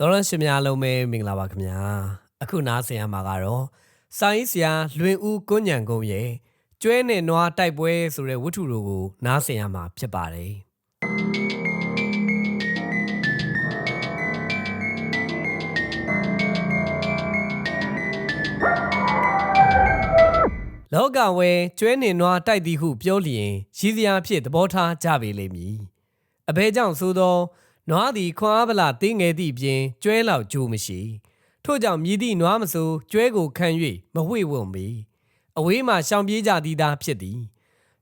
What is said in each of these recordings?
တော်ရရှင်များလုံးပဲမင်္ဂလာပါခင်ဗျာအခုနားဆင်ရမှာကတော့စာရေးဆရာလွင်ဦးကွညံကုန်းရဲ့ကျွဲနဲ့နွားတိုက်ပွဲဆိုတဲ့ဝတ္ထုတို့ကိုနားဆင်ရမှာဖြစ်ပါတယ်လောကဝဲကျွဲနေနွားတိုက်သည်ဟုပြောလျင်ရည်စရာဖြစ်သဘောထားကြပေလိမ့်မည်အဘဲကြောင့်ဆိုသော နွားသည်ခွန်အားဗလာတင်းငယ်သည့်ပြင်ကျွဲလောက်ကြိုးမရှိထို့ကြောင့်မြည်သည့်နွားမဆိုကျွဲကိုခံ၍မဝှေ့ဝံ့ပေအဝေးမှရှောင်ပြေးကြသည်သာဖြစ်သည်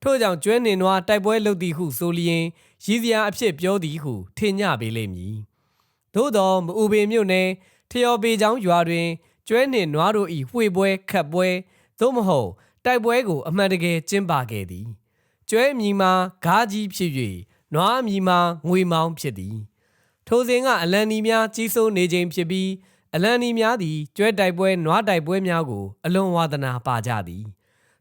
ထို့ကြောင့်ကျွဲနေနွားတိုက်ပွဲလုပ်သည်ဟုဆိုလျင်ရည်စရာအဖြစ်ပြောသည်ဟုထင်ကြပေလိမ့်မည်သို့သောမအူပေမြို့နယ်ထျော်ပေချောင်းရွာတွင်ကျွဲနှင့်နွားတို့၏ဝှေ့ပွဲခတ်ပွဲသို့မဟုတ်တိုက်ပွဲကိုအမှန်တကယ်ကျင်းပခဲ့သည်ကျွဲအမြီမှာဂါးကြီးဖြစ်၍နွားအမြီမှာငွေမောင်းဖြစ်သည် ထိုစဉ်ကအလန်နီများကြီးစိုးနေခြင်းဖြစ်ပြီးအလန်နီများသည်ကျွဲတိုက်ပွဲနွားတိုက်ပွဲများကို အလွန်ဝါသနာပါကြသည်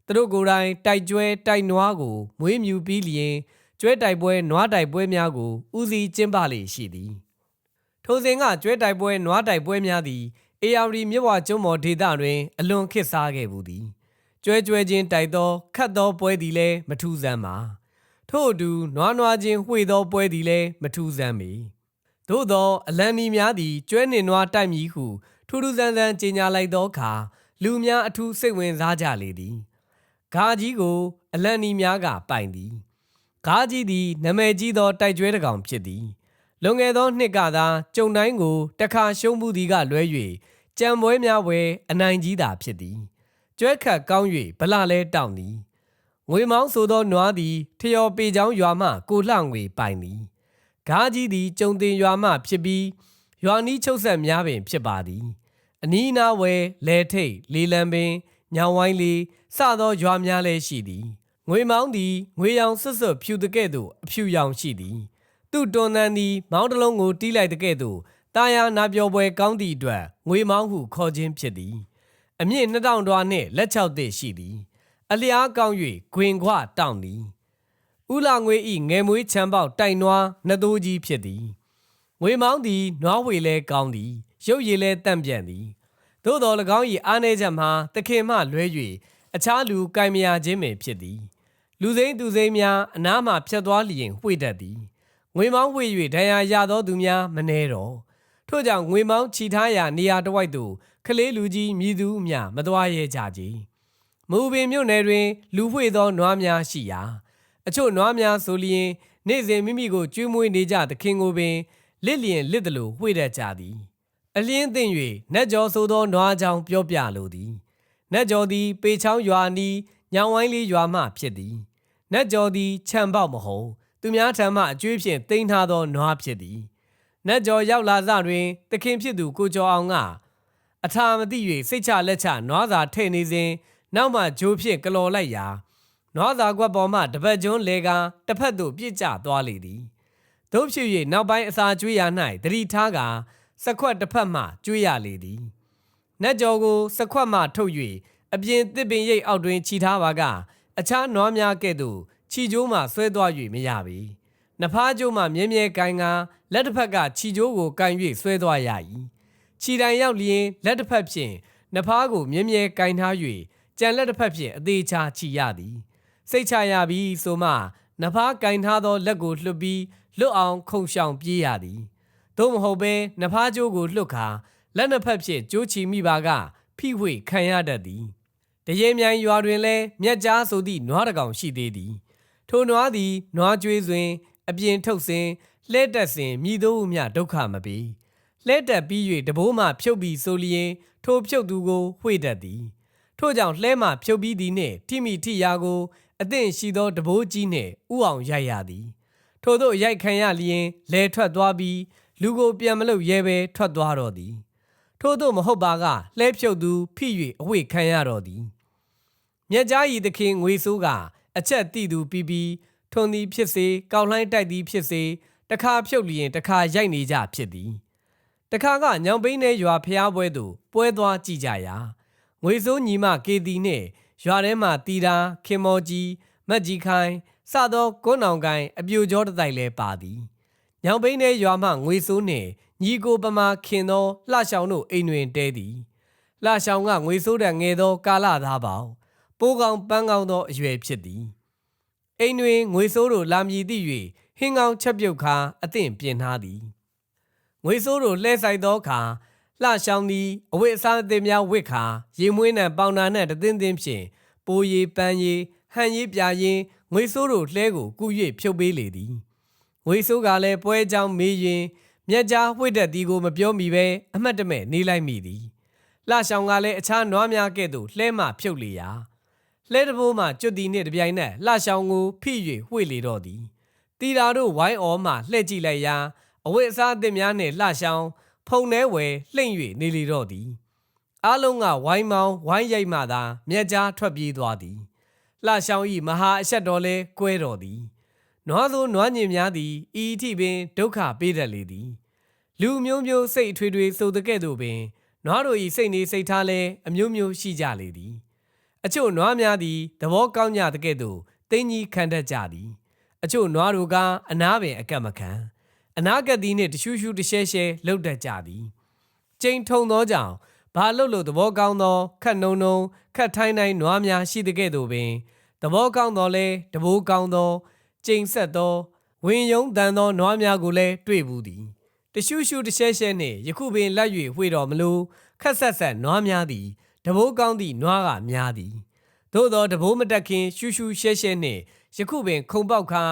သူတို့ကိုယ်တိုင်တိုက်ကျွဲတိုက်နွားကိုမွေးမြူပြီးလျင်ကျွဲတိုက်ပွဲနွားတိုက်ပွဲများကိုဦးစီးကျင်းပလေရှိသည်ထိုစဉ်ကကျွဲတိုက်ပွဲနွားတိုက်ပွဲများသည်အေယာရီမြစ်ဝကျွန်းမော်ဒေသတွင်အလွန်ခေတ်စားခဲ့ဘူးသည်ကျွဲကျွဲချင်းတိုက်သောခတ်သောပွဲသည်လည်းမထူးဆန်းပါထို့အတူနွားနွားချင်းဝှေ့သောပွဲသည်လည်းမထူးဆန်းပေ သို့သောအလန်နီများသည်ကျွဲနှင့်နွားတိုက်မည်ဟုထူးထူးဆန်းဆန်းကြေညာလိုက်သောအခါလူများအထူးစိတ်ဝင်စားကြလေသည်ဂါကြီးကို အလန်နီများကပိုင်သည်ဂါကြီးသည်နမယ်ကြီးသောတိုက်ကျွဲတစ်ကောင်ဖြစ်သည်လွန်ခဲ့သောနှစ်ကသာကြုံတိုင်းကိုတခါရှုံးမှုသည်ကလွဲ၍ကြံပွဲများဝဲအနိုင်ကြီးသာဖြစ်သည်ကျွဲခတ်ကောင်း၍ဗလာလဲတောင့်သည်ငွေမောင်းဆိုသောနွားသည်ထျော်ပေချောင်းရွာမှကိုလှငွေပိုင်သည် ဂါးကြီးသည်ကျုံတင်ရွာမှဖြစ်ပြီးရွာနီးချုပ်ဆက်များပင်ဖြစ်ပါသည် အနီးအနားဝဲလဲထိတ်လေလံပင်ညောင်ဝိုင်းလေးစသောရွာများလည်းရှိသည်ငွေမောင်းသည်ငွေရောင်ဆွတ်ဆွတ်ဖြူတကဲ့သို့အဖြူရောင်ရှိသည် သူ့တွန်တန်သည် မောင်းတစ်လုံးကိုတီးလိုက်တကဲ့သို့တာယာနာပြောပွဲကောင်းသည့်အတွက်ငွေမောင်းဟုခေါ်ခြင်းဖြစ်သည် အမြင့်2000တွားနှင့်လက်6သည့်ရှိသည် အလျားကောင်း၍ဂွင်ခွတောင့်သည် ဥလာငွေဤငယ်မွေးချမ်းပေါက်တိုင်နွားနှစ်သိုးကြီးဖြစ်သည်ငွေမောင်းသည်နွားဝေလဲကောင်းသည်ရုပ်ရည်လဲတန့်ပြန့်သည်သို့တော်၎င်း၏အားနည်းချက်မှာတခင်မှလွဲ၍အခြားလူကင်မယာခြင်းပင်ဖြစ်သည် လူစိမ့်သူစိမ့်များအနားမှဖြတ်သွားလျင်ဝှေ့တတ်သည်ငွေမောင်းဝှေ့၍ဒဏ်ရာရသောသူများမနှဲတော့ထို့ကြောင့်ငွေမောင်းချီထားရာနေရာတစ်ဝိုက်သို့ကလေးလူကြီးမြည်သူအများမသွားရဲကြကြမူပင်မြို့နယ်တွင် လူဝှေ့သောနွားများရှိရာ အချို့နွားများဆိုလျင်နေ့စဉ်မိမိကိုကျွေးမွေးနေကြသခင်ကိုပင်လစ်လျင်လစ်သလိုဝှေ့တတ်ကြသည် အလင်းသိမ့်၍နတ်ကျော်ဆိုသောနွားကြောင်ပြောပြလိုသည်နတ်ကျော်သည် ပေချောင်းရွာနီးညောင်ဝိုင်းလေးရွာမှဖြစ်သည်နတ်ကျော်သည်ခြံပေါက်မဟုတ်သူများထံမှအကျွေးဖြင့်တင်ထားသောနွားဖြစ်သည်နတ်ကျော်ရောက်လာစတွင်သခင်ဖြစ်သူကိုကျော်အောင်ကအထာမသိ၍စိတ်ချလက်ချနွားစာထဲ့နေစဉ်နောက်မှဂျိုးဖြင့်ကလော်လိုက်ရာ နွားစာကွက်ပေါ်မှတပတ်ကျွန်းလေကတစ်ဖက်သို့ပြစ်ကျသွားလေသည်တို့ဖြစ်၍နောက်ပိုင်းအစာကျွေးရာ၌တတိထားကစခွက်တစ်ဖက်မှကျွေးရလေသည်နတ်ကျော်ကိုစခွက်မှထုတ်၍အပြင်တစ်ပင်ရိပ်အောက်တွင်ခြိထားပါကအခြားနွားများကဲ့သို့ခြိကျိုးမှဆွဲသွား၍မရပေနဖားကျိုးမှမြဲမြဲကိုင်ကလက်တစ်ဖက်ကခြိကျိုးကိုကန်၍ဆွဲသွားရ၏ခြိတိုင်ရောက်လျင်လက်တစ်ဖက်ဖြင့်နဖားကိုမြဲမြဲကင်ထား၍ကြံလက်တစ်ဖက်ဖြင့်အသေးချာခြိရသည် စိတ်ချရပြီးဆိုမှနဖားကင်ထားသောလက်ကိုလွှတ်ပြီးလွတ်အောင်ခုံရှောင်ပြေးရသည်သို့မဟုတ်ဘဲနဖားကျိုးကိုလွတ်ခါလက်နှစ်ဖက်ဖြင့်ကျိုးချီမိပါကဖိဝေခံရတတ်သည်တရေမြိုင်ရွာတွင်လည်းမြက်ကြားဆိုသည့်နွားတကောင်ရှိသေးသည်ထိုနွားသည်နွားကျွေးတွင်အပြင်ထုတ်စဉ်လှဲ့တက်စဉ်မြည်သို့မြဒုက္ခမပေလှဲ့တက်ပြီး၍တဘိုးမှဖြုတ်ပြီးဆိုလျင် ထိုဖြုတ်သူကိုဝှေ့တတ်သည်ထို့ကြောင့်လှဲမှဖြုတ်ပြီးသည်နှင့်ထိမိထိရာကို အသင့်ရှိသောတဘိုးကြီးနှင့်ဥအောင်ရိုက်ရသည် ထို့သောရိုက်ခံရလျင်လဲထွက်သွားပြီးလူကိုပြန်မလုပ်ရဲပဲထွက်သွားတော့သည် ထို့သောမဟုတ်ပါကလှဲဖြုတ်သူဖိ၍အဝိခံရတော့သည်မြက်ကြားဤသခင်ငွေဆိုးကအချက်တိသူပြီးပြီးထွန်သည်ဖြစ်စေကောက်လှိုင်းတိုက်သည်ဖြစ်စေတခါဖြုတ်လျင်တခါရိုက်နေကြဖြစ်သည်တခါကညောင်ပိန်းနယ်ရွာဖျားပွဲသို့ပွဲသွားကြည့်ကြရာငွေစိုးညီမကေတီနှင့် ရွာထဲမှတီတာခင်မောကြီးမက်ကြီးခိုင်စသောကွန်းအောင်ကိုင်အပြိုကျောတတိုက်လဲပါသည်ညောင်ပိန်းနယ်ရွာမှငွေစိုးနှင့်ညီကိုပမာခင်သောလှရှောင်တို့အိမ်တွင်တဲသည်လှရှောင်ကငွေစိုးတံငယ်သော ကာလသားပေါင်းပိုးကောင်ပန်းကောင်သောအရွယ်ဖြစ်သည်အိမ်တွင်ငွေစိုးတို့လာမည်သည့်၍ဟင်းကောင်ချက်ပြုတ်ခါအသင့်ပြင်ထားသည်ငွေစိုးတို့လှဲဆိုင်သောအခါ လှရှောင်သည်အဝိအစားအသစ်များဝစ်ခါရေမွေးနှံပေါင်နာနှင့်တသင်းသင်းဖြင့်ပိုးရီပန်းရီဟန်ရီပြရင်ငွေစိုးတို့လှဲကိုကူ၍ဖြုတ်ပေးလေသည်ငွေစိုးကလည်းပွဲကြောင်းမေးရင်မြက်ကြားဝှိတက်သည်ကိုမပြောမိပဲအမှတ်တမဲ့နေလိုက်မိသည်လှရှောင်ကလည်းအခြားနွားများကဲ့သို့လှဲမှဖြုတ်လေရာလှဲတဘိုးမှကျွတ်သည်နှင့်တပြိုင်နက်လှရှောင်ကိုဖိ၍ဝှိလေတော့သည်တီတာတို့ဝိုင်းအော်မှလှဲ့ကြည့်လိုက်ရာအဝိအစားအသစ်များနှင့်လှရှောင် ဖုံနှဲဝယ်လှိမ့်၍နေလေတော့သည်အားလုံးကဝိုင်းမောင်းဝိုင်းရိုက်မှသာမြက်ကြားထွက်ပြေးသွားသည်လှရှောင်ဤမဟာအဆက်တော်လဲကွဲတော်သည်နွားသို့နွားညင်များသည်ဤအထိပင်ဒုက္ခပေးတတ်လေသည် လူမျိုးမျိုးစိတ်အထွေထွေဆိုတဲ့ကဲ့သို့ပင်နွားတို့ဤစိတ်နေစိတ်ထားလဲအမျိုးမျိုးရှိကြလေသည် အချို့နွားများသည်သဘောကောင်းကြတဲ့ကဲ့သို့တင်းကြီးခံတတ်ကြသည် အချို့နွားတို့ကအနားပင်အကက်မခံ အနာကက်သည်နှင့်တရှူးရှူးတရှဲရှဲလှုပ်တတ်ကြသည်ကျိန်ထုံသောကြောင့်ဘာလှုပ်လို့သဘောကောင်းသောခတ်နှုံနှုံခတ်ထိုင်းတိုင်းနွားများရှိတဲ့ကဲ့သို့ပင်သဘောကောင်းသောလဲတဘိုးကောင်းသောကျိန်ဆက်သောဝင်ယုံတန်သောနွားများကိုလည်းတွေ့ဘူးသည်တရှူးရှူးတရှဲရှဲနှင့်ယခုပင်လက်၍ဝှေ့တော်မလို့ခက်ဆက်ဆက်နွားများသည်တဘိုးကောင်းသည့်နွားကများသည်သို့သောတဘိုးမတက်ခင်ရှူးရှူးရှဲရှဲနှင့်ယခုပင်ခုံပေါက်ခါ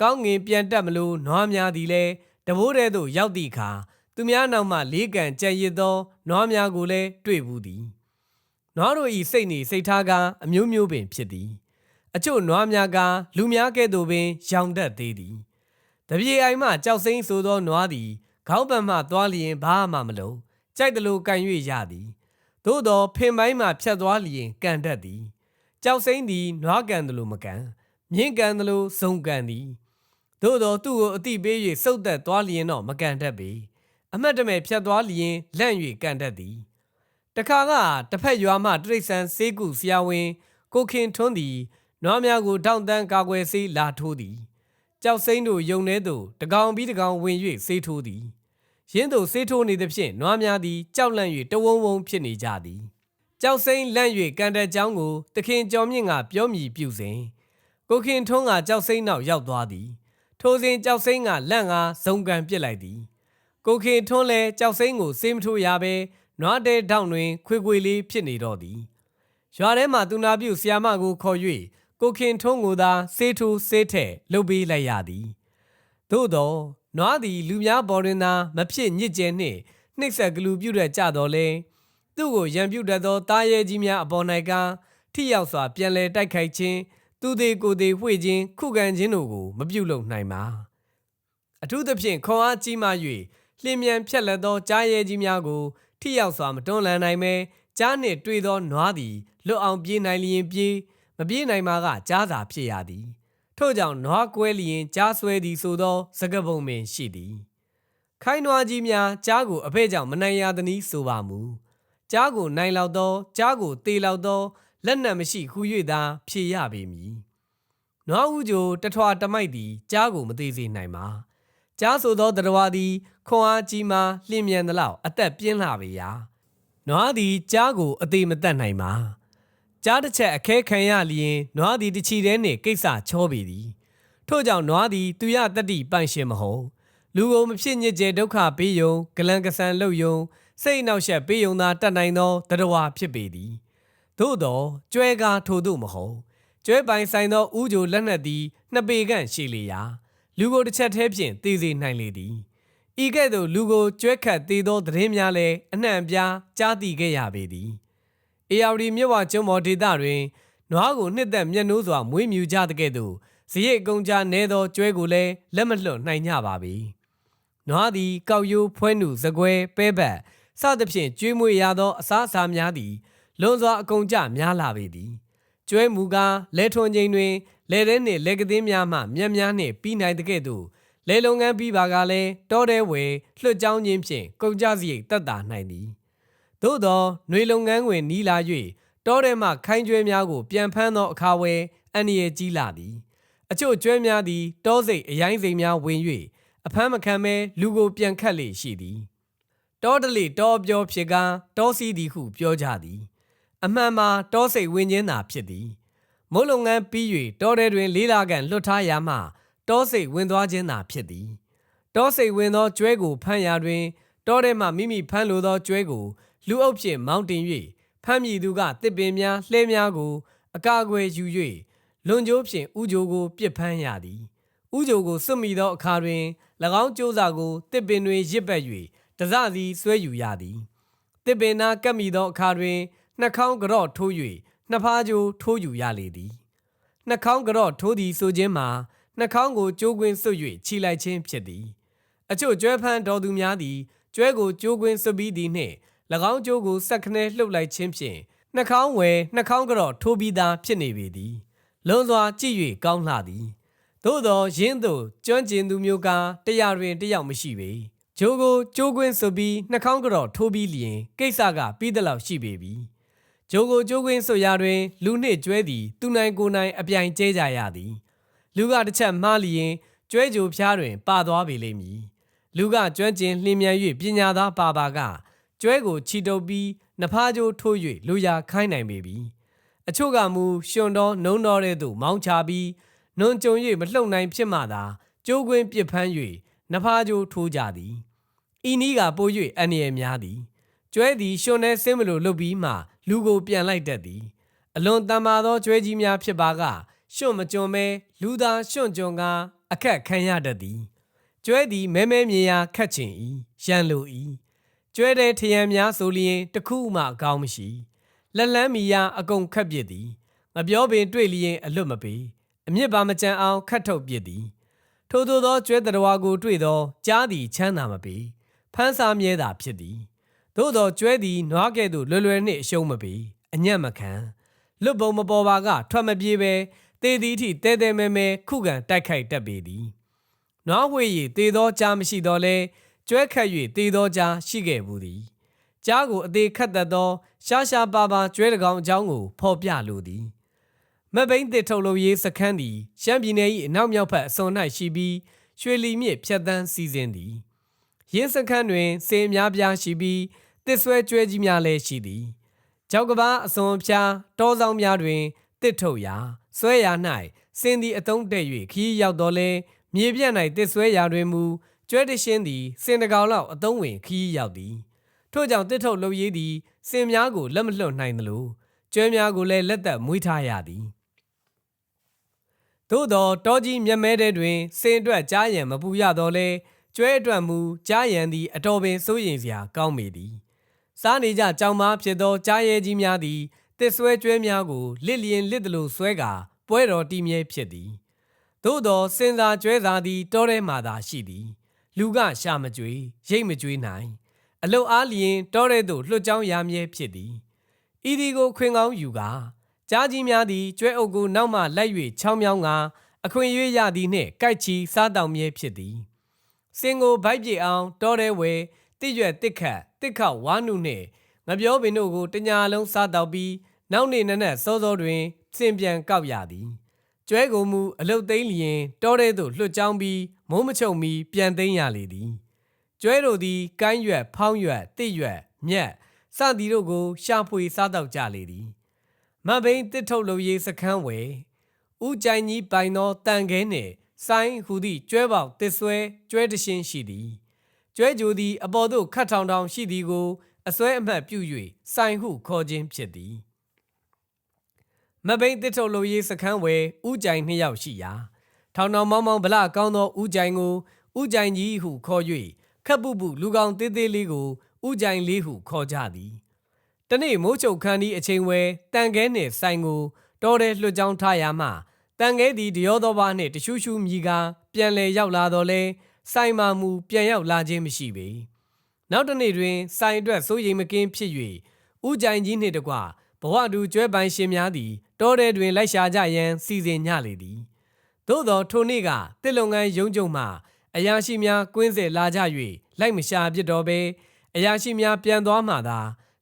ကောင်းငင်ပြန်တက်မလို့နွားများသည်လည်းတဘိုးတဲ့သို့ရောက်သည့်အခါသူများနောက်မှလေးကန်ကြံရစ်သောနွားများကိုလည်းတွေ့ဘူးသည်နွားတို့၏စိတ်နေစိတ်ထားကအမျိုးမျိုးပင်ဖြစ်သည် အချို့နွားများကလူများကဲ့သို့ပင်ရောင်တတ်သေးသည်တပြေအိမ်မှကြောက်စိမ့်ဆိုသောနွားသည်ခေါင်းပံမှသွားလျင်ဘာမှမလုံးကြိုက်တယ်လို့ကန်၍ရသည်သို့သောဖင်ပိုင်းမှဖြတ်သွားလျင်ကန်တတ်သည်ကြောက်စိမ့်သည်နွားကန်တယ်လို့မကန်မြင့်ကန်တယ်လို့ဇုံကန်သည် သို့သောသူ့ကိုအတိပေး၍စုတ်သက်သွားလျင်တော့မကန်တတ်ပေအမတ်တမဲ့ဖြတ်သွားလျင်လန့်၍ကန်တတ်သည်တခါကတစ်ဖက်ရွာမှတိရစ္ဆာန်ဆေးကုဆရာဝန် ကိုခင်ထွန်းသည်နွားများကိုထောင်တန်းကာကွယ်ဆေးလာထိုးသည်ကြောက်စိမ့်တို့ယုံထဲသို့တကောင်ပြီးတကောင်ဝင်၍ဆေးထိုးသည်ရင်းသို့ဆေးထိုးနေသဖြင့်နွားများသည်ကြောက်လန့်၍တဝုံဝုံဖြစ်နေကြသည်ကြောက်စိမ့်လန့်၍ကန်တဲ့ကြောင်းကိုတခင်ကျော်မြင့်ကပြောမြည်ပြုစဉ်ကိုခင်ထွန်းကကြောက်စိမ့်နောက်ရောက်သွားသည် ထိုစဉ်ကြောက်စိမ့်ကလန့်ကားဇုံကန်ပစ်လိုက်သည်ကိုခင်ထွန်းလည်းကြောက်စိမ့်ကိုစေးမထိုးရဘဲနွားတဲထောင်တွင်ခွေခွေလေးဖြစ်နေတော့သည်ရွာထဲမှသူနာပြုဆရာမကိုခေါ်၍ကိုခင်ထွန်းကိုသာစေးထိုးစေးထဲ့လှုပ်ပေးလိုက်ရသည်သို့သောနွားသည်လူများပေါ်တွင်သာမဖြစ်ညစ်ကျဲနှင့်နှိပ်စက်ကလူပြုတ်ကြတော်လဲသူ့ကိုရံပြုတ်တတ်သောတားရဲကြီးများအပေါ်၌ကထိရောက်စွာပြန်လည်တိုက်ခိုက်ခြင်း သူသေးကိုသေးဝှေ့ခြင်းခုခံခြင်းတို့ကိုမပြုတ်လုံနိုင်ပါအထူးသဖြင့်ခွန်အားကြီးမှ၍လျင်မြန်ဖြက်လက်သောကြားရဲကြီးများကို ထိရောက်စွာမတွန်းလှန်နိုင်ပဲကြားနှင့်တွေ့သောနွားသည်လွတ်အောင်ပြေးနိုင်လျင်ပြေးမပြေးနိုင်မှာကကြားသာဖြစ်ရသည်ထို့ကြောင့်နွားကွဲလျင်ကြားဆွဲသည်ဆိုသောစကပုံပင်ရှိသည်ခိုင်းနွားကြီးများကြားကိုအဖဲ့ကြောင့်မနိုင်ရသည်ဆိုပါမူကြားကိုနိုင်လောက်သောကြားကိုတေလောက်သော လက်နက်မရှိခူ၍သာဖြေရပေမည်နွားဦးကြိုတထွာတမိုက်သည်ကြားကိုမသေးစေနိုင်ပါကြားဆိုသောတရားသည်ခွန်အားကြီးမှလျင်မြန်သလောက်အသက်ပြင်းလာပေရာနွားသည်ကြားကိုအသေးမတတ်နိုင်ပါကြားတစ်ချက်အခဲခံရလျင်နွားသည်တချီတဲနှင့်ကိစ္စချောပေသည်ထို့ကြောင့်နွားသည်သူရတတိပိုင်ရှင်မဟုတ်လူကိုမဖြစ်ညစ်ကြေဒုက္ခပေးယုံဂလန်ကဆန်လှုပ်ယုံစိတ်နှောက်ယှက်ပေးယုံသာတတ်နိုင်သောတရားဖြစ်ပေသည် သို့သောကျွဲကားထိုသို့မဟုတ်ကျွဲပိုင်ဆိုင်သောဥကြိုလက်နက်သည်နှစ်ပေခန့်ရှိလေရာလူကိုတစ်ချက်တည်းဖြင့်တည်စေနိုင်လေသည်ဤကဲ့သို့လူကိုကျွဲခတ်သေးသောသတင်းများလည်းအနှံ့ပြားကြားသိခဲ့ရပေသည်အေယာဝတီမြစ်ဝကျွန်းပေါ်ဒေသတွင်နွားကိုနှစ်သက်မျက်နှိုးစွာမွေးမြူကြတဲ့ကဲ့သို့ဇရိတ်ကုံကြနဲသောကျွဲကိုလည်းလက်မလွတ်နိုင်ကြပါပြီနွားသည်ကောက်ရိုးဖွဲနုဇကွဲပဲပတ်စသဖြင့်ကျွေးမွေးရသောအစားအစာများသည် လွန်စွာအကုန်ကြများလာပေသည်ကျွဲမူကားလဲထွန်ချိန်တွင်လဲတဲ့နှင့်လက်ကသေးများမှမြက်များနှင့်ပြီးနိုင်တဲ့ကဲ့သို့လဲလုံငန်းပြီးပါကလည်းတောတဲဝယ်လွှတ်ကြောင်းခြင်းဖြင့်ကုန်ကြစရိတ်တက်တာနိုင်သည်သို့သောຫນွေလုံငန်းတွင်နီးလာ၍တောထဲမှခိုင်းကျွဲများကိုပြန်ဖမ်းသောအခါဝယ်အန္တရာယ်ကြီးလာသည် အချို့ကျွဲများသည်တောစိတ်အရိုင်းစိတ်များဝင်၍အဖမ်းမခံဘဲလူကိုပြန်ခတ်လေရှိသည် တောတလေတောပြောဖြစ်ကားတောစီသည်ဟုပြောကြသည် အမှန်မှာတောစိတ်ဝင်းချင်းသာဖြစ်သည်မုတ်လုံငန်းပြီး၍တောထဲတွင်လေးလာကန်လွတ်ထားရာမှတောစိတ်ဝင်သွားခြင်းသာဖြစ်သည်တောစိတ်ဝင်သောကျွဲကိုဖမ်းရာတွင်တောထဲမှမိမိဖမ်းလိုသောကျွဲကိုလူအုပ်ဖြင့်မောင်းတင်၍ဖမ်းမိသူကတစ်ပင်များလှဲများကို အကာအကွယ်ယူ၍လွန်ကျိုးဖြင့်ဥကြိုကိုပြစ်ဖမ်းရသည်ဥကြိုကိုစွတ်မိသောအခါတွင်၎င်းကျိုးစာကိုတစ်ပင်တွင်ရစ်ပတ်၍တစစီဆွဲယူရသည်တစ်ပင်နာကပ်မိသောအခါတွင် နှာခေါင်းကြော့ထိုး၍နှစ်ဖားကြိုးထိုးယူရလေသည်နှာခေါင်းကြော့ထိုးသည်ဆိုခြင်းမှာနှာခေါင်းကိုကြိုးကွင်းဆွတ်၍ခြိလိုက်ခြင်းဖြစ်သည် အချို့ကျွဲဖန်းတော်သူများသည်ကျွဲကိုကြိုးကွင်းဆွပြီးသည်နှင့်၎င်းကြိုးကိုဆက်ခနဲလှုပ်လိုက်ခြင်းဖြင့်နှာခေါင်းဝယ်နှာခေါင်းကြော့ထိုးပြီးသားဖြစ်နေပေသည်လွန်စွာကြည့်၍ကောင်းလှသည်သို့သောရင်းသို့ကျွမ်းကျင်သူမျိုးကားတရားတွင်တယောက်မရှိပေဂျိုးကိုကြိုးကွင်းဆွပြီးနှာခေါင်းကြော့ထိုးပြီးလျင်ကိစ္စကပြီးသလောက်ရှိပေပြီ ဂျိုးကိုကြိုးကွင်းဆွရာတွင် လူနှင့်ကျွဲသည် သူနိုင်ကိုယ်နိုင်အပြိုင်ကျဲကြရသည် လူကတစ်ချက်မှားလျင်ကျွဲကြိုဖျားတွင် ပါသွားပေလိမ့်မည်လူကကျွမ်းကျင်လျင်မြန်၍ပညာသားပါပါကကျွဲကိုချီတုပ်ပြီးနဖားကြိုးထိုး၍လူရာခိုင်းနိုင်ပေပြီအချို့ကမူရှင်တော်နှုံတော်တဲ့သို့မောင်းချပြီးနွန်ကြုံ၍မလှုပ်နိုင်ဖြစ်မှသာကျိုးကွင်းပြစ်ဖမ်း၍နဖားကြိုးထိုးကြသည်ဤနည်းကပို၍အန္တရာယ်များသည်ကျွဲသည်ရှင်နေစင်းမလို့လှုပ်ပြီးမှ လူကိုပြန်လိုက်တတ်သည် အလွန်တန်မာသောကျွဲကြီးများဖြစ်ပါကရွှွန့်မကြုံမဲလူသာရွှွန့်ကြုံကအခက်ခံရတတ်သည်ကျွဲသည်မဲမဲမြေယာခတ်ချင်၏ရန်လို၏ကျွဲတဲ့ထရံများဆိုလျင်တစ်ခုမှအကောင်းမရှိလက်လန်းမီယာအကုန်ခတ်ပစ်သည်ငပြောပင်တွေ့လျင်အလွတ်မပေအမြင့်ပါမကြံအောင်ခတ်ထုတ်ပစ်သည်ထို့သောသောကျွဲတတော်ကိုတွေ့သောကြားသည်ချမ်းသာမပေဖန်းစားမြဲတာဖြစ်သည် သို့သောကျွဲသည်နွားကဲ့သို့လွယ်လွယ်နှင့်အရှုံးမပေအညံ့မခံလွတ်ပုံမပေါ်ပါကထွက်မပြေးပဲတေသည်အထိတဲတဲမဲမဲခုခံတိုက်ခိုက်တတ်ပေသည်နွားဝေရည်တေသောကြားမရှိတော့လဲကျွဲခတ်၍တေသောကြားရှိခဲ့ဘူးသည်ကြားကိုအသေးခတ်တတ်သောရှားရှားပါပါကျွဲတကောင်အကြောင်းကိုဖော်ပြလိုသည်မဘိန်းတစ်ထုတ်လို့ရေးစခန်းသည်ရှမ်းပြည်နယ်၏အနောက်မြောက်ဘက်အစွန်၌ရှိပြီးရွှေလီမြစ်ဖြတ်တန်းစီစဉ်သည်ရင်းစခန်းတွင်စေအများပြားရှိပြီး တစ်ဆွဲကျွဲကြီးများလည်းရှိသည်ကြောက်ကဘာအစွန်ဖြားတောဆောင်များတွင်တစ်ထုတ်ရာဆွဲရာ၌စင်သည်အတုံးတဲ့၍ခီးရောက်တော်လဲမြေပြန့်၌တစ်ဆွဲရာတွင်မူကျွဲတရှင်းသည်စင်တကောင်လောက်အတုံးဝင်ခီးရောက်သည်ထို့ကြောင့်တစ်ထုတ်လုပ်ရေးသည်စင်များကိုလက်မလွတ်နိုင်သလိုကျွဲများကိုလည်းလက်သက်မွေးထားရသည်သို့သောတောကြီးမြက်မဲတဲ့တွင်စင်အတွက်ကြားရန်မပူရတော့လဲကျွဲအတွက်မူကြားရန်သည်အတော်ပင်စိုးရိမ်စရာကောင်းပေသည် စားနေကြကြောင်မားဖြစ်သောကြားရဲကြီးများသည်တစ်ဆွဲကျွဲများကိုလစ်လျင်လစ်တလို့ဆွဲကာပွဲတော်တီမြဲဖြစ်သည်သို့သောစင်စာကျွဲစာသည်တောထဲမှသာရှိသည် လူကရှာမကြွေရိတ်မကြွေနိုင် အလုတ်အားလျင်တောထဲသို့လွှတ်ကြောင်းရမြဲဖြစ်သည်ဤဒီကိုခွင်ကောင်းယူကာကြားကြီးများသည်ကျွဲအုပ်ကိုနောက်မှလိုက်၍ချောင်းမြောင်းကာအခွင့်ရွေးရသည်နှင့်ကြိုက်ချီစားတောင်မြဲဖြစ်သည်စင်ကိုဗိုက်ပြေအောင်တောထဲဝဲ တစ်ရွက်တစ်ခတ်တစ်ခတ်ဝါနုနှင့်ငပြောပင်တို့ကိုတညာလုံးစားတောက်ပြီးနောက်နေ့နက်နက်စောစောတွင်စင်ပြန်ကောက်ရသည်ကျွဲကိုမူအလုတ်သိမ်းလျင်တောထဲသို့လွှတ်ကြောင်းပြီးမုံမချုံမီပြန်သိမ်းရလေသည်ကျွဲတို့သည်ကိုင်းရွက်ဖောင်းရွက်တစ်ရွက်မြက်စသည်တို့ကိုရှာဖွေစားတောက်ကြလေသည်မဘိန်းတစ်ထုတ်လုပ်ရေးစခန်းဝယ်ဥကြိုင်ကြီးပိုင်သောတန်ခဲနှင့်ဆိုင်းဟူသည့်ကျွဲပေါက်တစ်ဆွဲကျွဲတရှင်းရှိသည် ကျွဲကြိုသည်အပေါ်သို့ခတ်ထောင်ထောင်ရှိသည်ကိုအစွဲအမှတ်ပြု၍စိုင်ဟုခေါ်ခြင်းဖြစ်သည်မဘိန်းတစ်ထုတ်လိုရေးစခန်းဝယ်ဥကြိုင်နှစ်ယောက်ရှိရာထောင်ထောင်မောင်းမောင်းဗလကောင်းသောဥကြိုင်ကိုဥကြိုင်ကြီးဟုခေါ်၍ခပ်ပုပုလူကောင်သေးသေးလေးကိုဥကြိုင်လေးဟုခေါ်ကြသည်တနေ့မိုးချုပ်ခန်းဒီအချိန်ဝဲတန်ခဲနှင့်ဆိုင်ကိုတော်တဲ့လွှတ်ကြောင်းထားရမှတန်ခဲသည်တရောသောဘာနှင့်တရှူးရှူးမြည်ကာပြန်လည်ရောက်လာတော့လဲ ဆိုင်မာမူပြန်ရောက်လာခြင်းမရှိပေနောက်တနေ့တွင်ဆိုင်အတွက်စိုးရိမ်မကင်းဖြစ်၍ဥကြိုင်ကြီးနှင့်တကွဘဝတူကျွဲပိုင်ရှင်များသည်တောထဲတွင်လိုက်ရှာကြရန်စီစဉ်ညလေသည်သို့သောထိုနေ့ကတစ်လုံငန်းရုံးကြုံမှအရာရှိများကွင်းဆက်လာကြ၍လိုက်မရှာပြစ်တော်ပဲအရာရှိများပြန်သွားမှသာ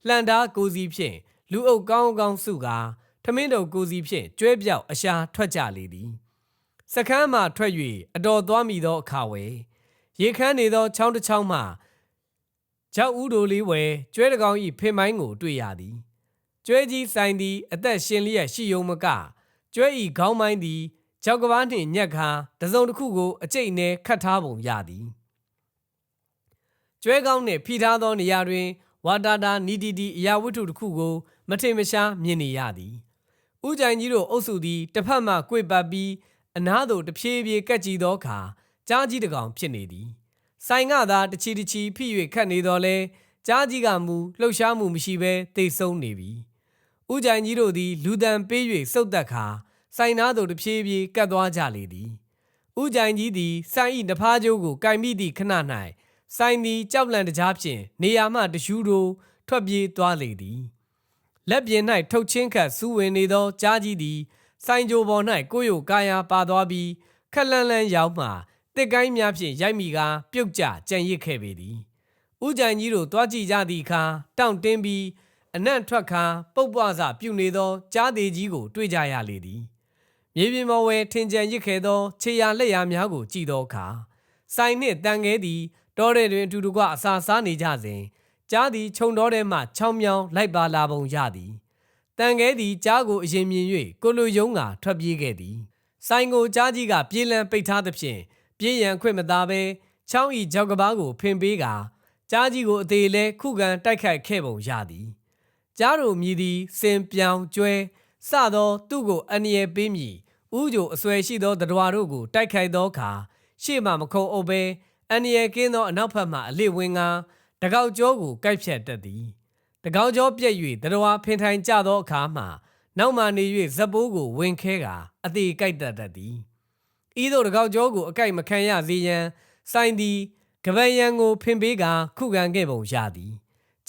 လှန်သားကိုစီဖြင့်လူအုပ်ကောင်းကောင်းစုကာထမင်းတော်ကိုစီဖြင့်ကျွဲပြောက်အရှာထွက်ကြလေသည်စကမ်းမှထွက်၍အတော်သွားမိသောအခါဝယ် ရေခမ်းနေသောချောင်းတစ်ချောင်းမှကြောက်ဥတို့လေးဝဲကျွဲတကောင်ဤဖင်မိုင်းကိုတွေ့ရသည်ကျွဲကြီးဆိုင်သည်အသက်ရှင်လျက်ရှိယုံမကကျွဲဤခေါင်းမိုင်းသည်ကြောက်ကဘာနှင့်ညက်ခါတစုံတစ်ခုကိုအကျိတ်နဲ့ခတ်ထားပုံရသည်ကျွဲကောင်းနှင့်ဖိထားသောနေရာတွင်ဝါတာတာနီတီတီအရာဝတ္ထုတစ်ခုကို မထင်မရှားမြင်နေရသည်ဥကြိုင်ကြီးတို့အုပ်စုသည်တစ်ဖက်မှကွေ့ပတ်ပြီးအနားသို့တဖြည်းဖြည်းကပ်ကြည့်သောအခါ ကြားကြီးတစ်ကောင်ဖြစ်နေသည်ဆိုင်ကသာတချီတချီဖိ၍ခတ်နေတော်လဲကြားကြီးကမူလှုပ်ရှားမှုမရှိဘဲတိတ်ဆုံးနေပြီဥကြိုင်ကြီးတို့သည်လူတံပေး၍စုတ်သက်ခါဆိုင်နာသို့တဖြည်းဖြည်းကပ်သွားကြလေသည်ဥကြိုင်ကြီးသည်ဆိုင်ဤတဖားကျိုးကိုကင်မိသည့်ခဏ၌ဆိုင်သည်ကြောက်လန့်တကြားဖြင့်နေရာမှတရှူးတို့ထွက်ပြေးသွားလေသည်လက်ပြင်၌ထုတ်ချင်းခတ်စူးဝင်နေသောကြားကြီးသည် ဆိုင်ကြိုပေါ်၌ကိုယ်ရိုကာယာပါသွားပြီးခက်လန်းလန်းရောက်မှ တစ်ကိုင်းများဖြင့်ရိုက်မိကာပြုတ်ကျကြံရစ်ခဲ့ပေသည်ဥကြံကြီးတို့တွားကြည့်ကြသည့်အခါတောင့်တင်းပြီးအနံ့ထွက်ခါပုတ်ပွားစပြုတ်နေသောကြားသေးကြီးကိုတွေ့ကြရလေသည်မြေပြင်ပေါ်ဝဲထင်ကြံရစ်ခဲ့သောခြေရာလက်ရာများကိုကြည့်သောအခါဆိုင်နှင့်တန်ခဲသည်တောထဲတွင်အတူတကွအစာစားနေကြစဉ်ကြားသည်ခြုံတော်ထဲမှချောင်းမြောင်းလိုက်ပါလာပုံရသည်တန်ခဲသည်ကြားကိုအရင်မြင်၍ကိုလိုယုံကထွက်ပြေးခဲ့သည်ဆိုင်ကိုကြားကြီးကပြေးလန်းပိတ်ထားသဖြင့် ပြေးရန်ခွင့်မသာဘဲချောင်းဤကြောက်ကဘာကိုဖင်ပေးကာကြားကြီးကိုအသေးလဲခုခံတိုက်ခိုက်ခဲ့ပုံရသည်ကြားတို့မြည်သည်စင်ပြောင်ကျွဲစသောသူ့ကိုအန္တရာယ်ပေးမည်ဥကြိုအဆွဲရှိသောတရွာတို့ကိုတိုက်ခိုက်သောအခါရှေ့မှမခုံအုပ်ဘဲအန္တရာယ်ကင်းသောအနောက်ဘက်မှအလစ်ဝင်ကာတကောက်ကျောကိုကိုက်ဖြတ်တတ်သည်တကောက်ကျောပြက်၍တရွာဖင်ထိုင်ကြသောအခါမှနောက်မှနေ၍ဇက်ပိုးကိုဝင်ခဲကာအသေးကိုက်တတ်တတ်သည် ဤသို့တကောက်ကျောကိုအကိုက်မခံရစေရန်စိုင်းသည်ကပယံကိုဖင်ပေးကာခုခံခဲ့ပုံရသည်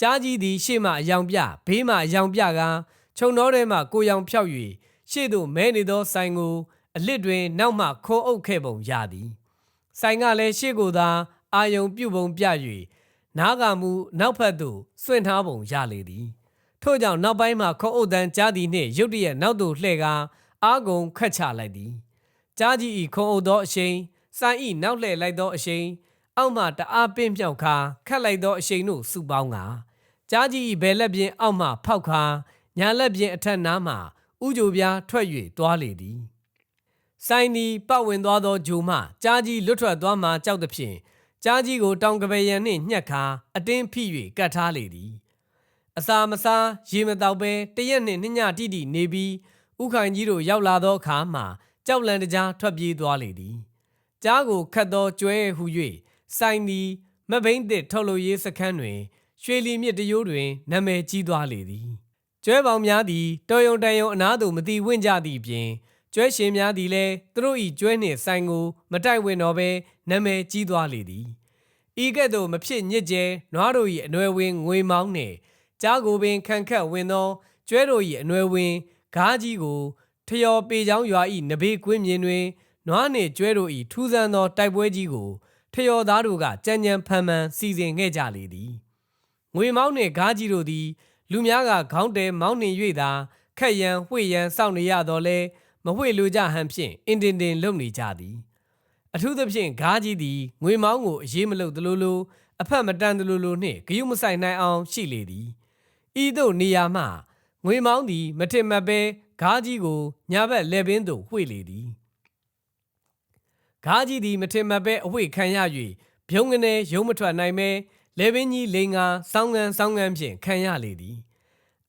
ကြားကြီးသည်ရှေ့မှအယောင်ပြဘေးမှအယောင်ပြကာခြုံတော်ထဲမှကိုရောင်ဖြောက်၍ရှေ့သို့မဲနေသောဆိုင်ကိုအလစ်တွင်နောက်မှခိုးအုပ်ခဲ့ပုံရသည်ဆိုင်ကလည်းရှေ့ကိုသာအာယုံပြုတ်ပုံပြ၍နားကမူနောက်ဖက်သို့စွန့်ထားပုံရလေသည်ထို့ကြောင့်နောက်ပိုင်းမှာခုံအုပ်တန်းကြားသည်နှင့်ရုတ်တရက်နောက်သို့လှည့်ကာအာဂုံခတ်ချလိုက်သည် ကြားကြီးဤခုံအုပ်သောအရှိန်ဆိုင်ဤနောက်လှည့်လိုက်သောအရှိန်အောက်မှတအားပင့်မြောက်ခါခတ်လိုက်သောအရှိန်တို့စုပေါင်းကာကြားကြီးဤဘယ်လက်ပြင်အောက်မှဖောက်ခါညာလက်ပြင်အထက်နားမှဥကြိုပြားထွက်၍သွားလေသည်ဆိုင်ဒီပတ်ဝင်သွားသောဂျိုမှကြားကြီးလွတ်ထွက်သွားမှကြောက်သည်ဖြင့်ကြားကြီးကိုတောင်ကပယ်ရန်နှင့်ညှက်ခါအတင်းဖိ၍ကတ်ထားလေသည်အစာမစားရေမတောက်ပဲတရက်နှင့်နှညတိတိနေပြီးဥခိုင်ကြီးတို့ရောက်လာသောအခါမှ ကြောက်လန့်တကြားထွက်ပြေးသွားလေသည်ကြားကိုခတ်သောကျွဲဟု၍ဆိုင်သည်မဘိန်းသစ်ထုတ်လို့ရေးစခန်းတွင်ရွှေလီမြစ်တရိုးတွင်နာမည်ကြီးသွားလေသည်ကျွဲပေါင်များသည်တော်ယုံတန်ယုံအနားသို့မတိဝင့်ကြသည့်ပြင်ကျွဲရှင်များသည်လည်းသူတို့၏ကျွဲနှင့်ဆိုင်ကိုမတိုက်ဝင်တော့ဘဲနာမည်ကြီးသွားလေသည်ဤကဲ့သို့မဖြစ်ညစ်ကျဲနွားတို့၏အနွယ်ဝင်ငွေမောင်းနှင့်ကြားကိုပင်ခံခတ်ဝင်သောကျွဲတို့၏အနွယ်ဝင်ဂါးကြီးကို ထျော်ပေချောင်းရွာ၏နဘေးကွင်းမြင်တွင်နွားနှင့်ကျွဲတို့၏ထူးဆန်းသောတိုက်ပွဲကြီးကိုထျော်သားတို့ကကြံကြံဖန်ဖန်စီစဉ်ခဲ့ကြလေသည်ငွေမောင်းနှင့်ဂါးကြီးတို့သည် လူများကခေါင်းတဲမောင်းနှင်၍သာခက်ရန်ဝှေ့ရန်စောင့်နေရတော့လဲမဝှေ့လိုကြဟန်ဖြင့်အင်တင်တင်လုံနေကြသည် အထူးသဖြင့်ဂါးကြီးသည်ငွေမောင်းကိုအရေးမလုပ်သလိုလိုအဖက်မတန်သလိုလိုနှင့်ဂယုမဆိုင်နိုင်အောင်ရှိလေသည်ဤသို့နေရာမှ ငွေမောင်းသည် မထင်မှတ်ပဲဂါးကြီးကိုညာဘက်လက်ပင်သို့ဝှေ့လေသည်ဂါးကြီးသည် မထင်မှတ်ပဲအဝှေ့ခံရ၍ပြုံးကနေရုံးမထွက်နိုင်ပဲလေပင်ကြီးလိန်ငါစောင်းကန်စောင်းကန်ဖြင့်ခံရလေသည်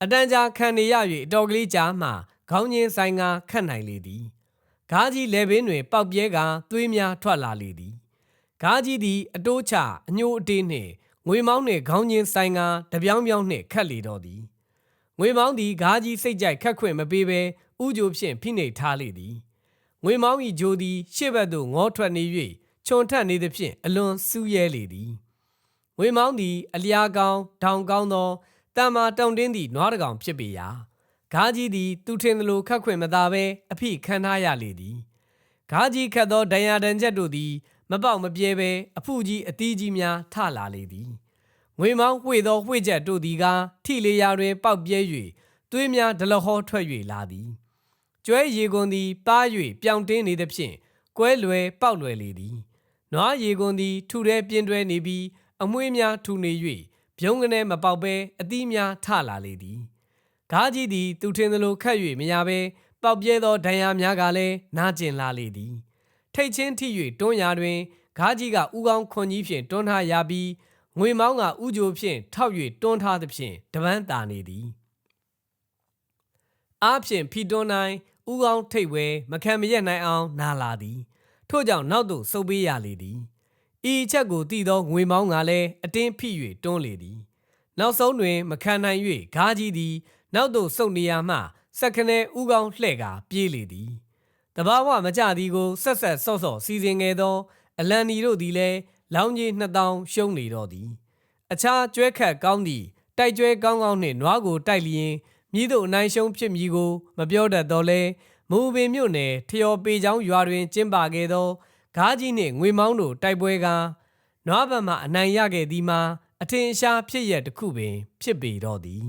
အတန်ကြာခံနေရ၍အတော်ကလေးကြားမှခေါင်းချင်းဆိုင်ကခတ်နိုင်လေသည်ဂါးကြီးလေပင်တွင်ပေါက်ပြဲကသွေးများထွက်လာလေသည်ဂါးကြီးသည်အတိုးချအညိုအတေးနှင့်ငွေမောင်းနှင့်ခေါင်းချင်းဆိုင်ကတပြောင်းပြောင်းနှင့်ခတ်လေတော့သည် ငွေမောင်းသည်ဂါးကြီးစိတ်ကြိုက်ခတ်ခွင့်မပေးဘဲဥကြိုဖြင့်ဖိနှိပ်ထားလေသည်ငွေမောင်း၏ဂျိုသည်ရှေ့ဘက်သို့ငေါထွက်နေ၍ခြုံထက်နေသဖြင့်အလွန်စူးရဲလေသည်ငွေမောင်းသည် အလျားကောင်းထောင်ကောင်းသောတံမာတုံတင်းသည့်နွားတကောင်ဖြစ်ပေရာဂါးကြီးသည်သူထင်သလိုခတ်ခွင့်မသာဘဲအဖိခံထားရလေသည်ဂါးကြီးခတ်သောဒဏ်ရာဒဏ်ချက်တို့သည် မပေါက်မပြဲဘဲအဖူကြီးအသီးကြီးများထလာလေသည် ငွေမောင်းဝှေသောဝှေ့ချက်တို့သည်ကထိလေရာတွင်ပေါက်ပြဲ၍သွေးများဒလဟောထွက်၍လာသည်ကျွဲရေကွန်သည်ပါ၍ပြောင်တင်းနေသဖြင့်ကွဲလွယ်ပေါက်လွယ်လေသည်နွားရေကွန်သည်ထူထဲပြင်းတွဲနေပြီးအမွှေးများထူနေ၍ပြုံးကနေမပေါက်ပဲအသီးများထလာလေသည်ဂါးကြီးသည်သူထင်သလိုခတ်၍မရပဲပေါက်ပြဲသောဒဏ်ရာများကလည်းနာကျင်လာလေသည် ထိတ်ချင်းထိ၍တွန်းရာတွင်ဂါးကြီးကဥကောင်းခွန်ကြီးဖြင့်တွန်းထားရပြီး ငွေမောင်းကဥကြိုဖြင့်ထောက်၍တွန်းထားသဖြင့်တပန်းတာနေသည်အားဖြင့်ဖီတွန်းနိုင်ဥကောင်းထိတ်ဝဲမခံမရက်နိုင်အောင်နာလာသည် ထို့ကြောင့်နောက်သို့ဆုပ်ပေးရလေသည်ဤအချက်ကိုသိသောငွေမောင်းကလည်းအတင်းဖိ၍တွန်းလေသည် နောက်ဆုံးတွင် မခံနိုင်၍ဂါးကြီးသည် နောက်သို့ဆုပ်နေရမှစက္ကနဲဥကောင်းလှဲ့ကာပြေးလေသည်တဘာဝမကြသည်ကိုဆက်ဆက်ဆော့ဆော့စီစဉ်ခဲ့သော အလန်နီတို့သည်လည်း လောင်းကြီးနှစ်တောင်းရှုံးနေတော့သည်အခြားကျွဲခတ်ကောင်းသည့်တိုက်ကျွဲကောင်းကောင်းနှင့်နွားကိုတိုက်လျင်မြည်တို့အနိုင်ရှုံးဖြစ်မည်ကိုမပြောတတ်တော့လဲမူပင်မြို့နယ်ထျော်ပေချောင်းရွာတွင်ကျင်းပခဲ့သောဂါးကြီးနှင့်ငွေမောင်းတို့တိုက်ပွဲကနွားဘက်မှအနိုင်ရခဲ့သည်မှာအထင်ရှားဖြစ်ရတစ်ခုပင်ဖြစ်ပေတော့သည်